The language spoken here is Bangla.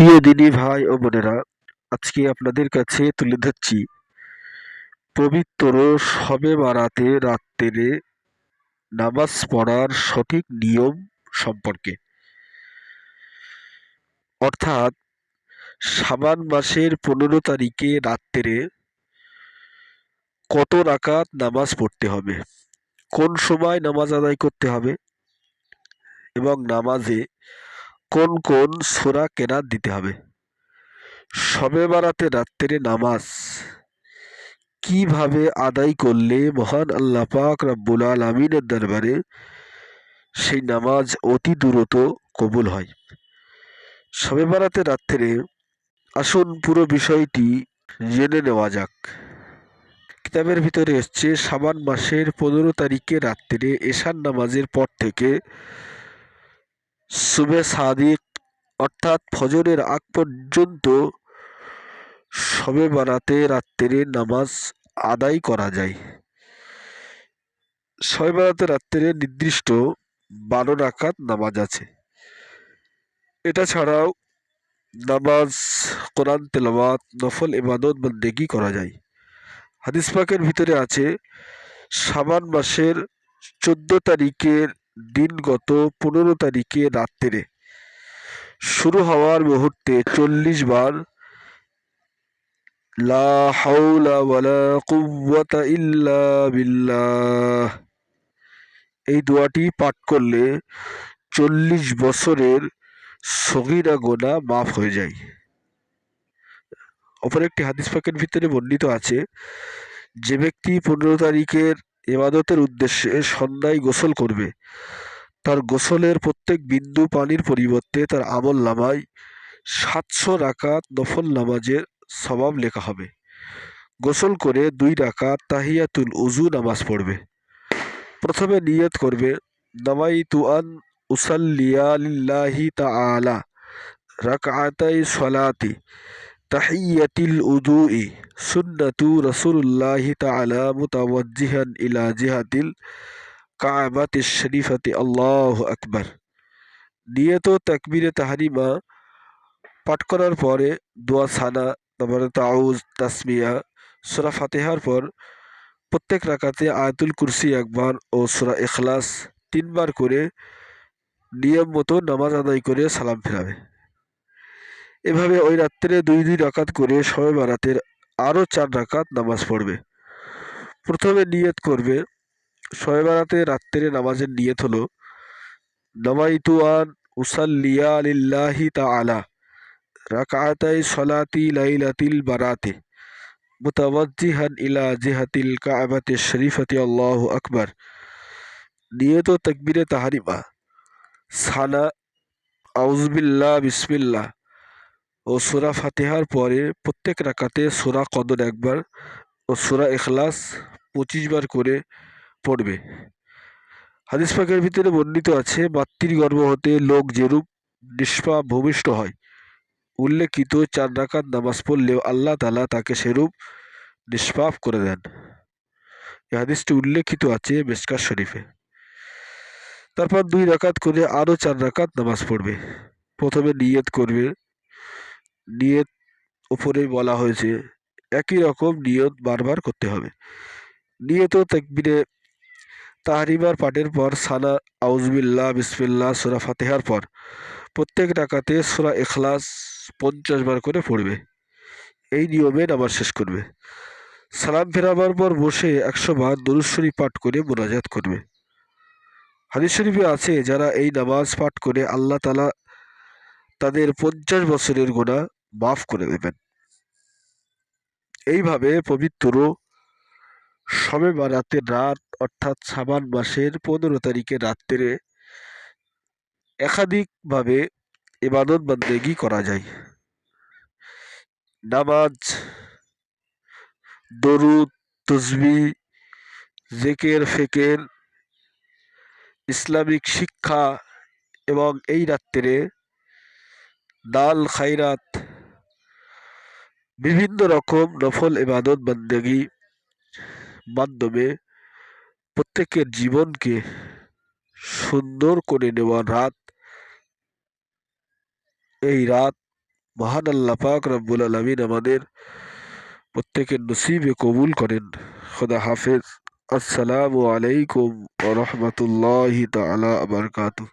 প্রিয় দিনী ভাই ও বোনেরা, আজকে আপনাদের কাছে তুলে ধরছি পবিত্র শবে বারাতে রাত্রে নামাজ পড়ার সঠিক নিয়ম সম্পর্কে। অর্থাৎ সাবান মাসের পনেরো তারিখে রাত্রে কত রাকাত নামাজ পড়তে হবে? কোন সময় নামাজ আদায় করতে হবে? এবং নামাজে কোন কোন সোরা কেনাত দিতে হবে? শবে বারাতে রাত্রে নামাজ। কীভাবে আদায় করলে মহান আল্লাহ পাক রাব্বুল আলমিনের দরবারে সেই নামাজ অতি দ্রুত কবুল হয়? শবে বারাতে রাত্রে আসুন পুরো বিষয়টি জেনে নেওয়া যাক। কিতাবের ভিতরে এসছে, সাবান মাসের পনেরো তারিখে রাত্রে এশার নামাজের পর থেকে সুবে সাদিক, অর্থাৎ ফজরের আগ পর্যন্ত সবে বারাতে রাত্রে নামাজ আদায় করা যায়। সবে বারাতে রাত্রে নির্দিষ্ট বারো রাকাত নামাজ আছে। এটা ছাড়াও নামাজ, কোরআন, তেলাওয়াত, নফল, ইবাদত, বন্দেগি করা যায়। হাদিস পাকের ভিতরে আছে, সাবান মাসের চোদ্দ তারিখের দিনগত পনেরো তারিখে রাত্রে শুরু হওয়ার মুহূর্তে চল্লিশ বার লা হাওলা ওয়ালা কুওয়াতা ইল্লা বিল্লাহ। এই দোয়াটি পাঠ করলে চল্লিশ বছরের সগিরা গোনা মাফ হয়ে যায়। অপর একটি হাদিস পাকের ভিতরে বর্ণিত আছে, যে ব্যক্তি পনেরো তারিখের এবাদতের উদ্দেশ্যে সন্ধ্যায় গোসল করবে। তার গোসলের প্রত্যেক বিন্দু পানির পরিবর্তে তার আমল নামায় সাতশো রাকাত নফল নামাজের স্বভাব লেখা হবে। গোসল করে দুই রাকাত তাহিয়াতুল উজু নামাজ পড়বে। প্রথমে নিয়ত করবে নামাই তুয়ান উসাল্লিয়া লিল্লাহি তাআলা রাকআতাই সলাতি। তাহিয়াতিল উদুই সুন্নাতু রাসূলুল্লাহি তাআলা মুতাওয়াজ্জিহান ইলা জিহাতিল কাবাতিশ শরীফাতি। আল্লাহু আকবার। নিয়ত তাকবীরে তাহরিমা পাঠ করার পরে দোয়া, সানা, তারপরে তাউজ, তাসমিয়া, সুরা ফাতেহার পর প্রত্যেক রাকাতে আয়াতুল কুরসি একবার ও সুরা এখলাস তিনবার করে নিয়ম মতো নামাজ আদায় করে সালাম ফেরাবে। এভাবে ওই রাত্রে দুই দুই রাকাত করে সবে বারাতের আরও চার রাকাত নামাজ পড়বে। প্রথমে নিয়ত করবে সবে বারাতে রাত্রে নামাজের নিয়ত হলো, নামাইতু আন উসাল্লিয়া লিল্লাহি তাআলা, রাকাতাই সলাতি লাইলাতিল বারাতে, মুতাওয়াজ্জিহান ইলা জিহাতিল কাবাতি শরীফাতি আল্লাহু আকবার। নিয়ত তকবিরে তাহারিমা। সানা আউজবিল্লাহ বিসমিল্লাহ। ও সুরা ফাতেহার পরে প্রত্যেক রাকাতে সুরা কদর একবার ও সুরা এখলাস পঁচিশ বার করে পড়বে। হাদিস পাকের ভিতরে বর্ণিত আছে মাতৃ গর্ভ হতে লোক যেরূপ নিষ্পাপ ভূমিষ্ঠ হয়। উল্লেখিত চার রাকাত নামাজ পড়লেও আল্লাহ তালা তাকে সেরূপ নিষ্পাপ করে দেন। এই হাদিসটি উল্লেখিত আছে মেসকার শরীফে। তারপর দুই রাকাত করে আরও চার রাকাত নামাজ পড়বে। প্রথমে নিয়ত করবে নিয়ত উপরেই বলা হয়েছে। একই রকম নিয়ত বারবার করতে হবে। নিয়ত তাকবিরে তাহরিমার পাঠের পর সানা আউজবিল্লাহ বিসমিল্লাহ সুরা ফাতেহার পর প্রত্যেক ডাকাতে সুরা এখলাস পঞ্চাশ বার করে পড়বে। এই নিয়মে নামাজ শেষ করবে। সালাম ফেরাবার পর বসে একশো বার দরুশ্বরী পাঠ করে মোনাজাত করবে। হাদিস শরীফে আছে, যারা এই নামাজ পাঠ করে আল্লাহ তালা তাদের পঞ্চাশ বছরের গোনা মাফ করে দেবেন। এইভাবে পবিত্র সবে বারাতের রাত, অর্থাৎ সাবান মাসের পনেরো তারিখে রাত্রে একাধিকভাবে ইবাদত বন্দেগি করা যায়। নামাজ, দরুদ, তসবি, জেকের, ফেকের, ইসলামিক শিক্ষা এবং এই রাত্রে দাল খাইরাত বিভিন্ন রকম নফল ইবাদত বন্দেগি মাধ্যমে প্রত্যেকের জীবনকে সুন্দর করে নেওয়ার রাত, এই রাত মহান আল্লাহ পাক রব্বুল আলমিন আমাদের প্রত্যেকের নসিবে কবুল করেন। খোদা হাফেজ। আসসালামু আলাইকুম ওরহমতুল্লাহি তালা বারকাতুহ।